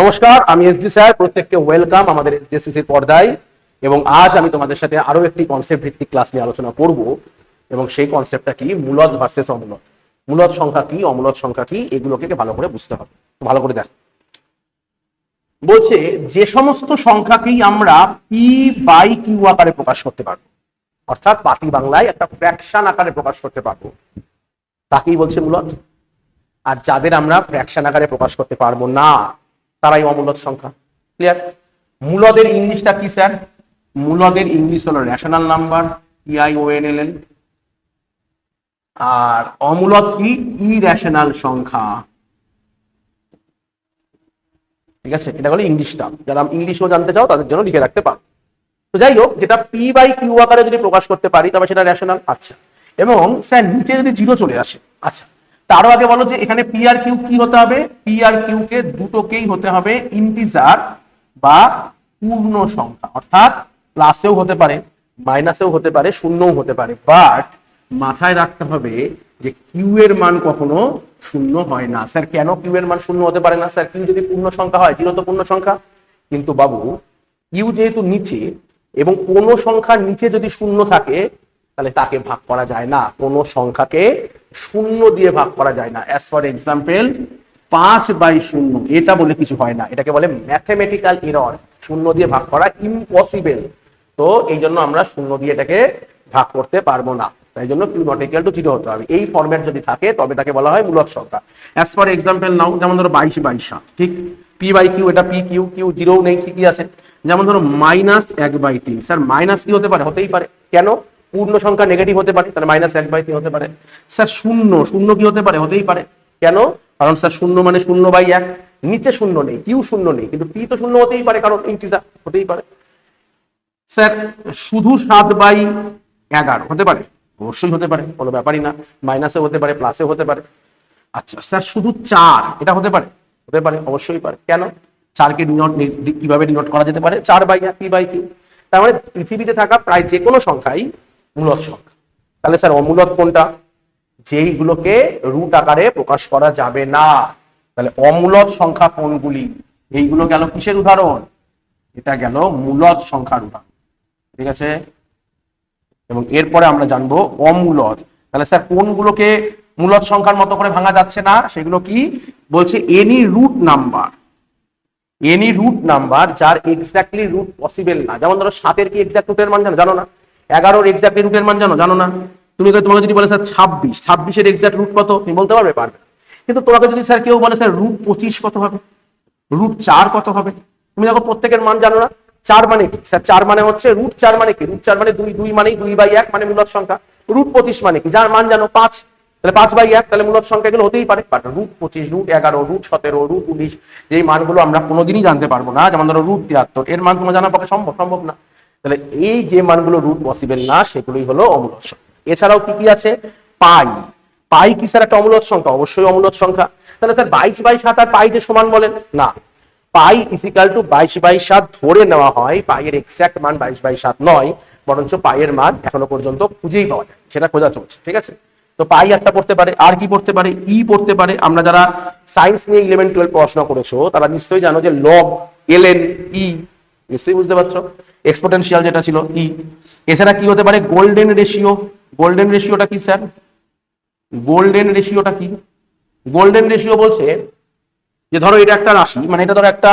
নমস্কার, আমি SD sir, প্রত্যেককে ওয়েলকাম আমাদের এসডিএসসিসির পর্দায়। এবং আজ আমি তোমাদের সাথে আরও একটি কনসেপ্ট ভিত্তিক ক্লাস নিয়ে আলোচনা করব। এবং সেই কনসেপ্টটা কি? মূলত ভার্সেস অমূলত মূলত সংখ্যা কি অমূলত সংখ্যা কি, এগুলোকে ভালো করে বুঝতে হবে। ভালো করে দেখ। বলছে, যে সমস্ত সংখ্যাকেই আমরা পি বাই কিউ আকারে প্রকাশ করতে পারব। অর্থাৎ পাতি বাংলায় একটা ফ্র্যাকশন আকারে প্রকাশ করতে পারব। তাকেই বলছে মূলত আর যাদের আমরা ফ্র্যাকশন আকারে প্রকাশ করতে পারব না তারাই অমূলত সংখ্যা। ক্লিয়ার মূলদের ইংলিশটা কি, স্যার? মূলদের ইংলিশ হলো রেশনাল নাম্বার ইআই ও এন এল এন আর অমূলত কি? ই ইরেশনাল সংখ্যা। ঠিক আছে? এটা হলো ইংলিশটা। যারা ইংলিশও জানতে চাও, তাদের জন্য লিখে রাখতে পারো। তো যাই হোক, যেটা পি বাই কিউ আকারে যদি প্রকাশ করতে পারি, তবে সেটা রেশনাল আচ্ছা। এবং, স্যার, নিচে যদি জিরো চলে আসে আচ্ছা। তারও আগে বলো যে এখানে পি আর কিউ কি হতে হবে? পি আর কিউ কে দুটোকেই হতে হবে ইন্টিজার বা পূর্ণ সংখ্যা। অর্থাৎ প্লাসেও হতে পারে মাইনাসেও হতে পারে, শূন্যও হতে পারে। বাট মাথায় রাখতে হবে যে কিউ এর মান কখনো শূন্য হয় না। স্যার, কেন কিউ এর মান শূন্য হতে পারে না? স্যার কিউ যদি পূর্ণ সংখ্যা হয় জিরো তো পূর্ণ সংখ্যা। কিন্তু বাবু কিউ যেহেতু নিচে এবং কোনো সংখ্যার নিচে যদি শূন্য থাকে, তাহলে তাকে ভাগ করা যায় না। কোনো সংখ্যাকে শূন্য দিয়ে ভাগ করা যায় না অ্যাজ ফর এক্সাম্পল পাঁচ বাই শূন্য, এটা বলে কিছু হয় না, এটাকে বলে ম্যাথমেটিক্যাল এরর শূন্য দিয়ে ভাগ করা ইম্পসিবল তো এই জন্য আমরা শূন্য দিয়ে এটাকে ভাগ করতে পারব না, তাই জন্য Q not equal to zero হতে হবে। এই ফরম্যাট যদি থাকে, তবে তাকে বলা হয় মূলত সংখ্যা। অ্যাজ ফর এক্সাম্পল নাও যেমন ধরো বাইশ বাইশ সাত, ঠিক? পি বাই কিউ এটা পি কিউ কিউ জিরো নেই, ঠিকই আছে। যেমন ধরো মাইনাস এক বাই তিন স্যার মাইনাস কি হতে পারে? হতেই পারে। কেন? পূর্ণ সংখ্যা নেগেটিভ হতে পারে, তাহলে মাইনাস এক বাই তিন হতে পারে। স্যার, শূন্য শূন্য কি হতে পারে? হতেই পারে। কেন? কারণ স্যার, শূন্য মানে শূন্য বাই এক। নিচে শূন্য নেই কিউ শূন্য নেই, কিন্তু পি তো শূন্য হতেই পারে, কারণ ইন্টিজার হতেই পারে। স্যার, শুধু সাত বাই এগারো হতে পারে। অবশ্যই হতে পারে, কোনো ব্যাপারই না। মাইনাসে হতে পারে প্লাসে হতে পারে। আচ্ছা স্যার, শুধু চার, এটা হতে পারে? হতে পারে, অবশ্যই পারে। কেন? চারকে ডিনোট কীভাবে ডিনোট করা যেতে পারে? চার বাই এক পি বাই কিউ তার মানে পৃথিবীতে থাকা প্রায় যে কোনো সংখ্যাই মূলত সংখ্যা তাহলে স্যার, অমূলত কোনটা? যেইগুলোকে রুট আকারে প্রকাশ করা যাবে না। তাহলে অমূলত সংখ্যা কোনগুলি? এইগুলো গেল কিসের উদাহরণ? এটা গেল মূলত সংখ্যার উদাহরণ। ঠিক আছে? এবং এরপরে আমরা জানব অমূলত। তাহলে স্যার, কোনগুলোকে মূলত সংখ্যার মতো করে ভাঙা যাচ্ছে না? সেগুলো কি? বলছে any root number any root number যার এক্স্যাক্টলি রুট পসিবল না। যেমন ধরো সাতের কি এক্সাক্ট রুটের মান জানো? জানো না? এগারোর এক্সাক্টলি রুটের মান জানো? জানো না? তুমি তোমাকে যদি বলে স্যার ছাব্বিশ, ছাব্বিশের এক্সাক্ট রুট কত? তুমি বলতে পারবে? পারবে। কিন্তু তোমাকে যদি স্যার কেউ বলে স্যার রুট পঁচিশ কত হবে? রুট চার কত হবে? তুমি দেখো প্রত্যেকের মান জানো না? চার মানে কি? স্যার চার মানে হচ্ছে রুট চার মানে কি? রুট চার মানে দুই দুই মানেই দুই বাই এক মানে মূলত সংখ্যা। রুট পঁচিশ মানে কি? যার মান জানো? পাঁচ। তাহলে পাঁচ বাই এক, তাহলে মূলত সংখ্যা এগুলো হতেই পারে। বাট রুট পঁচিশ রুট এগারো রুট সতেরো রুট উনিশ, যেই মানগুলো আমরা কোনোদিনই জানতে পারব না। যেমন ধরো রুট তিয়াত্তর, এর মান তোমার জানার পক্ষে সম্ভব সম্ভব না। তাহলে এই যে মানগুলো রুট পসিবল না, সেগুলোই হলো অমূলত সংখ্যা। এছাড়াও কি কি আছে? পাই। পাই কি স্যার একটা অমূলত সংখ্যা? অবশ্যই অমূলত সংখ্যা। তাহলে স্যার বাইশ বাই সাত আর পাই যে সমান বলেন? না। পাই ইজিক্যাল টু বাইশ বাই সাত ধরে নেওয়া হয়, পাইয়ের এক্স্যাক্ট মান বাইশ বাই সাত নয়, বরঞ্চ পাইয়ের মান এখনও পর্যন্ত খুঁজেই পাওয়া যায়। সেটা খোঁজা চলছে, ঠিক আছে? তো পাই একটা পড়তে পারে, আর কি পড়তে পারে? ই পড়তে পারে। আমরা যারা সায়েন্স নিয়ে ইলেভেন টুয়েলভ পড়াশোনা করেছ, তারা নিশ্চয়ই জানো যে লগ এল এন ই নিশ্চয়ই বুঝতে পারছ? এক্সপোটেনশিয়াল যেটা ছিল ই এছাড়া কি হতে পারে? গোল্ডেন রেশিও গোল্ডেন রেশিওটা কি স্যার গোল্ডেন রেশিওটা কি? গোল্ডেন রেশিও বলছে যে ধরো এটা একটা রাশি মানে এটা ধরো একটা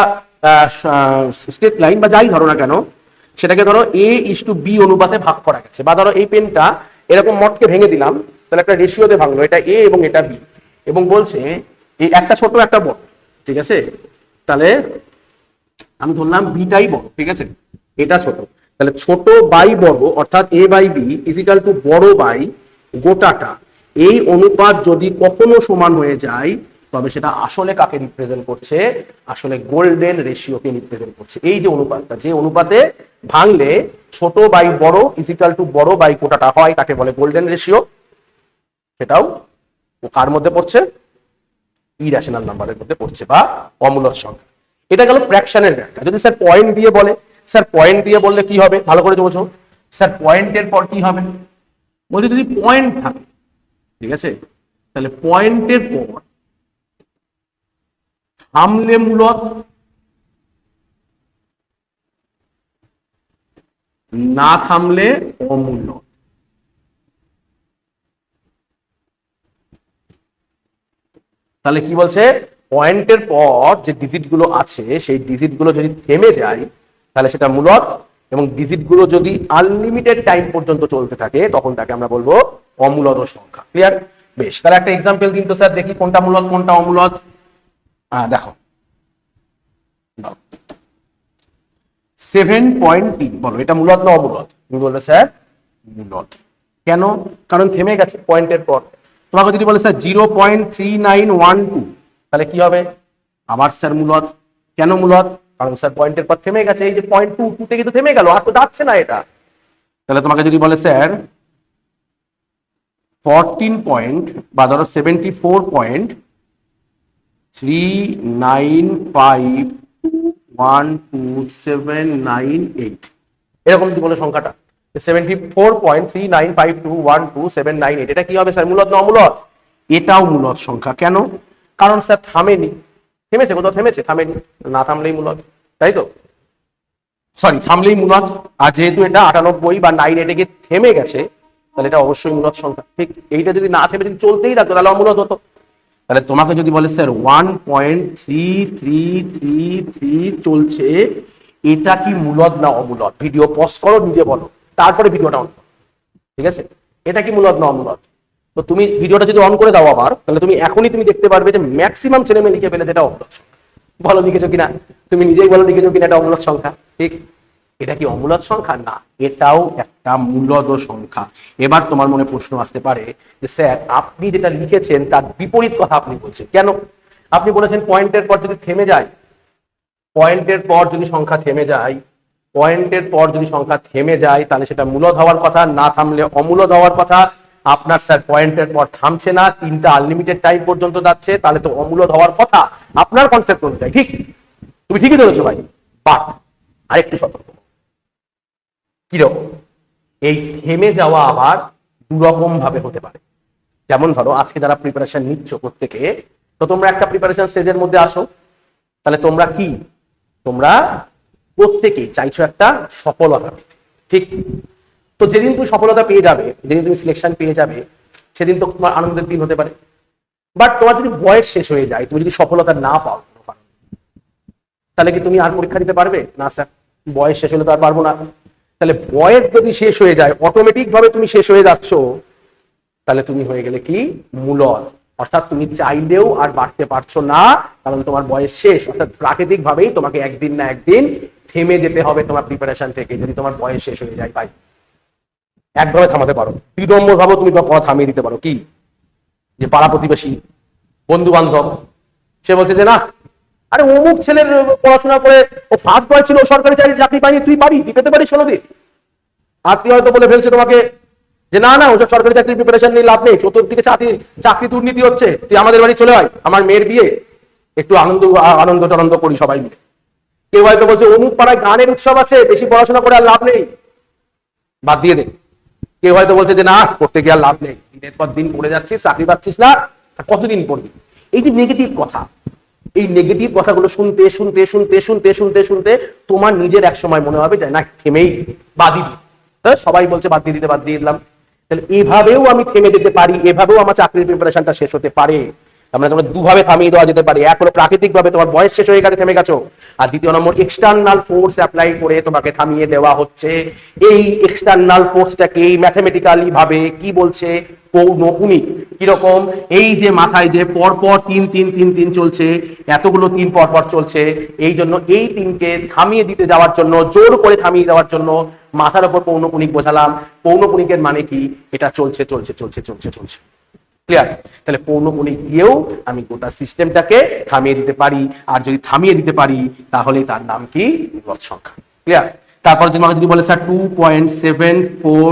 স্টেট লাইন বা যাই ধরো না কেন, সেটাকে ধরো এ ইস টু বি অনুপাতে ভাগ করা গেছে। বা ধরো এই পেনটা এরকম মটকে ভেঙে দিলাম, তাহলে একটা রেশিওতে ভাঙলো, এটা এ এবং এটা বি এবং বলছে, এই একটা ছোট একটা বড় ঠিক আছে? তাহলে আমি ধরলাম বিটাই বড়, ঠিক আছে? এটা ছোট। তাহলে ছোট বাই বড়, অর্থাৎ A by B equal to বড় বাই গোটাটা। এই অনুপাত যদি কখনো সমান হয়ে যায়, তবে সেটা আসলে কাকে রিপ্রেজেন্ট করছে? আসলে গোল্ডেন রেশিওকে রিপ্রেজেন্ট করছে। এই যে অনুপাতটা, যে অনুপাতে ভাঙলে ছোট বাই বড় ইজিক্যাল টু বড় বাই গোটাটা হয় তাকে বলে গোল্ডেন রেশিও সেটাও কার মধ্যে পড়ছে? ইরেশনাল নাম্বারের মধ্যে পড়ছে, বা অমূলত সংখ্যা। এটা গেল ফ্র্যাকশনের ব্যাখ্যা। যদি স্যার পয়েন্ট দিয়ে বলে স্যার পয়েন্ট দিয়ে বললে কি হবে? ভালো করে বোঝো স্যার পয়েন্টের পর কি হবে? বলছে যদি পয়েন্ট থাকে, ঠিক আছে? তাহলে পয়েন্টের পর থামলে মূলত না থামলে অমূল্য তাহলে কি বলছে? পয়েন্টের পর যে ডিজিটগুলো আছে, সেই ডিজিটগুলো যদি থেমে যায়, তাহলে সেটা মূলত এবং ডিজিটগুলো যদি আনলিমিটেড টাইম পর্যন্ত চলতে থাকে, তখন তাকে আমরা বলব অমূলদ সংখ্যা। ক্লিয়ার বেশ, তাহলে একটা এক্সাম্পল কিন্তু স্যার, দেখি কোনটা মূলত কোনটা অমূলদ। হ্যাঁ দেখো। সেভেন পয়েন্ট তিন, বলো, এটা মূলত না অমূলত তুমি বলবে, স্যার মূলত কেন? কারণ থেমে গেছে পয়েন্টের পর। তোমাকে যদি বলে, sir zero point three nine one two তাহলে কি হবে? আবার স্যার মূলত কেন মূলত কারণ স্যার পয়েন্টের পর থেমে গেছে। এই যে পয়েন্ট টু টু থেকে তো থেমে গেল। আর তো যাচ্ছে না এটা। তাহলে তোমাকে যদি বলে, স্যার ফরটিন পয়েন্ট বা ধরো seventy four point three nine five one two seven nine eight এরকম যদি বলে সংখ্যাটা। Seventy four point three nine five two one two seven nine eight এটা কি হবে স্যার মূলত না অমূলত এটাও মূলত সংখ্যা। কেন? কারণ স্যার থামেনি। থেমেছে, কোথাও থেমেছে? থামেনি। না থামলেই মূলত। তাই তো? সরি থামলেই মূলত। আর যেহেতু এটা আটানব্বই বা নাইন এইটে গিয়ে থেমে গেছে, তাহলে এটা অবশ্যই মূলত সংখ্যা। ঠিক, এইটা যদি না থেমে যদি চলতেই থাকতো, তাহলে অমূলত হতো। তাহলে তোমাকে যদি বলে, sir one point three three three three চলছে, এটা কি মূলত না অমূলত? ভিডিও পজ করো, নিজে বলো। তারপরে ভিডিওটা অন ঠিক আছে? এটা কি মূলত না অমূলত? তো তুমি ভিডিওটা যদি অন করে দাও আবার, তাহলে তুমি এখনই তুমি দেখতে পারবে যে ম্যাক্সিমাম ছেলে মেয়ে লিখে ফেলে যেটা সংখ্যা। বলো, লিখেছো কিনা? তুমি নিজেই বলো, লিখেছো কিনা এটা অমূলত সংখ্যা? ঠিক? এটা কি অমূলত সংখ্যা? না, এটাও একটা মূলদ সংখ্যা। এবার তোমার মনে প্রশ্ন আসতে পারে যে, স্যার, আপনি যেটা লিখেছেন, তার বিপরীত কথা আপনি বলছেন। কেন? আপনি বলেছেন পয়েন্টের পর যদি থেমে যায়, পয়েন্টের পর যদি সংখ্যা থেমে যায়, পয়েন্টের পর যদি সংখ্যা থেমে যায়, তাহলে সেটা মূলদ হওয়ার কথা, না থামলে অমূলদ হওয়ার কথা। আপনার স্যার পয়েন্টের পর থামছে না, তিনটা আনলিমিটেড টাইম পর্যন্ত যাচ্ছে, তাহলে তো অমূলদ হওয়ার কথা। আপনার কনসেপ্ট অনুযায়ী, ঠিক? তুমি ঠিকই ধরেছো ভাই বাট আরেকটু সতর্ক। কীরকম? এই থেমে যাওয়া আবার দুরকম ভাবে হতে পারে। যেমন ধরো, আজকে যারা প্রিপারেশন নিচ্ছ প্রত্যেকে, তো তোমরা একটা প্রিপারেশন স্টেজের মধ্যে আসো। তাহলে তোমরা কি? তোমরা প্রত্যেকেই চাইছো একটা সফলতা ঠিক? তো যেদিন তুমি সফলতা পেয়ে যাবে, যেদিন তুমি সিলেকশন পেয়ে যাবে, সেদিন তো তোমার আনন্দের দিন হতে পারে। বাট তোমার যদি বয়স শেষ হয়ে যায়, তুমি যদি সফলতা না পাও, তাহলে কি তুমি আর পরীক্ষা দিতে পারবে? না স্যার বয়স শেষ হলে তো আর পারব না। তাহলে বয়স যদি শেষ হয়ে যায় অটোমেটিক ভাবে তুমি শেষ হয়ে যাচ্ছ, তাহলে তুমি হয়ে গেলে কি? মূলত অর্থাৎ তুমি চাইলেও আর বাড়তে পারছ না, কারণ তোমার বয়স শেষ। অর্থাৎ প্রাকৃতিক ভাবেই তোমাকে একদিন না একদিন থেমে যেতে হবে তোমার প্রিপারেশন থেকে, যদি তোমার বয়স শেষ হয়ে যায় ভাই একভাবে থামাতে পারো। বিদম্বর ভাবে তুমি পড়া থামিয়ে দিতে পারো। কি? যে পাড়া প্রতিবেশী বন্ধু বান্ধব সে বলছে যে, না, আরে অমুক ছেলের পড়াশোনা করে ও ফার্স্ট বয় ছিল সরকারি চাকরি চাকরি পায়নি, তুই পারি পেতে পারিস ষোলো দিন আত্মীয় হয়তো বলে ফেলছে তোমাকে যে, না না, ওসব সরকারি চাকরির প্রিপারেশন নিয়ে লাভ নেই। চতুর্দিকে চাকরি চাকরি দুর্নীতি হচ্ছে। তুই আমাদের বাড়ি চলে আয়। আমার মেয়ের বিয়ে। একটু আনন্দ আনন্দ চনন্দ করি সবাই মিলে। কেউ হয়তো বলছে, অমুক পাড়ায় গানের উৎসব আছে, বেশি পড়াশোনা করে আর লাভ নেই। বাদ দিয়ে দে। কেউ হয়তো বলছে যে না করতে গিয়ে লাভ নেই। দিনের পর দিন পড়ে যাচ্ছিস চাকরি পাচ্ছিস না কতদিন পড়বি? এই যে নেগেটিভ কথা এই নেগেটিভ কথাগুলো শুনতে শুনতে শুনতে শুনতে শুনতে শুনতে তোমার নিজের এক সময় মনে হবে যে না থেমেই বাদি হ্যাঁ, সবাই বলছে বাদ দিয়ে দিতে বাদ দিয়ে দিলাম। তাহলে এভাবেও আমি থেমে দিতে পারি এভাবেও আমার চাকরির প্রিপারেশনটা শেষ হতে পারে। আমরা তোমরা দুভাবে থামিয়ে দেওয়া যেতে পারে। এক হলো প্রাকৃতিক ভাবে তোমার বয়স শেষ হয়ে গেছে, থেমে গেছো। আর দ্বিতীয় নম্বর এক্সটার্নাল ফোর্স অ্যাপ্লাই করে তোমাকে থামিয়ে দেওয়া হচ্ছে। এই এক্সটার্নাল ফোর্সটাকে ম্যাথমেটিক্যালি ভাবে কি বলছে? পৌনপুনিক কীরকম? এই যে মাথায় যে পর পর তিন তিন তিন তিন চলছে, এতগুলো তিন পর পর চলছে, এই জন্য এই তিনকে থামিয়ে দিতে যাওয়ার জন্য, জোর করে থামিয়ে দেওয়ার জন্য মাথার উপর পৌনপুনিক বোঝালাম। পৌনপুনিকের মানে কি? এটা চলছে চলছে চলছে চলছে চলছে। ক্লিয়ার তাহলে পৌনপুনিক দিয়েও আমি গোটা সিস্টেমটাকে থামিয়ে দিতে পারি। আর যদি থামিয়ে দিতে পারি, তাহলে তার নাম কি? বিপদ সংখ্যা। ক্লিয়ার তারপর যদি আমাকে যদি বলে, sir two point seven four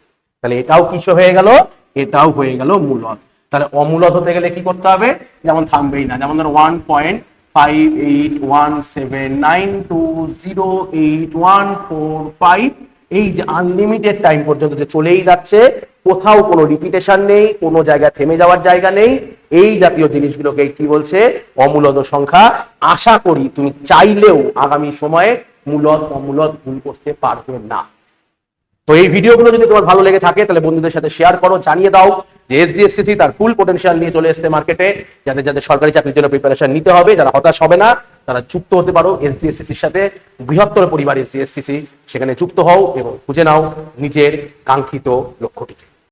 তাহলে এটাও কিস হয়ে গেল? এটাও হয়ে গেল মূলত তাহলে অমূলত হতে গেলে কি করতে হবে? যেমন থামবেই না। যেমন ধরো one point five eight one seven nine two zero eight one four five এই যে আনলিমিটেড টাইম পর্যন্ত যে চলেই যাচ্ছে, কোথাও কোনো রিপিটেশন নেই, কোনো জায়গায় থেমে যাওয়ার জায়গা নেই। এই জাতীয় জিনিসগুলোকে কি বলছে? অমূলত সংখ্যা। আশা করি তুমি চাইলেও আগামী সময়ে মূলত অমূলত ভুল করতে পারবে না। তো এই ভিডিওগুলো যদি তোমার ভালো লেগে থাকে, তাহলে বন্ধুদের সাথে শেয়ার করো, জানিয়ে দাও যে এসডিএসসিসি তার ফুল পোটেনশিয়াল নিয়ে চলে এসছে মার্কেটে যাদের যাদের সরকারি চাকরির জন্য প্রিপারেশন নিতে হবে, যারা হতাশ হবে না, তারা যুক্ত হতে পারো এসডিএসসিসির সাথে। বৃহত্তর পরিবার এসডিএসসিসি সেখানে যুক্ত হও এবং খুঁজে নাও নিজের কাঙ্ক্ষিত লক্ষ্যটিকে।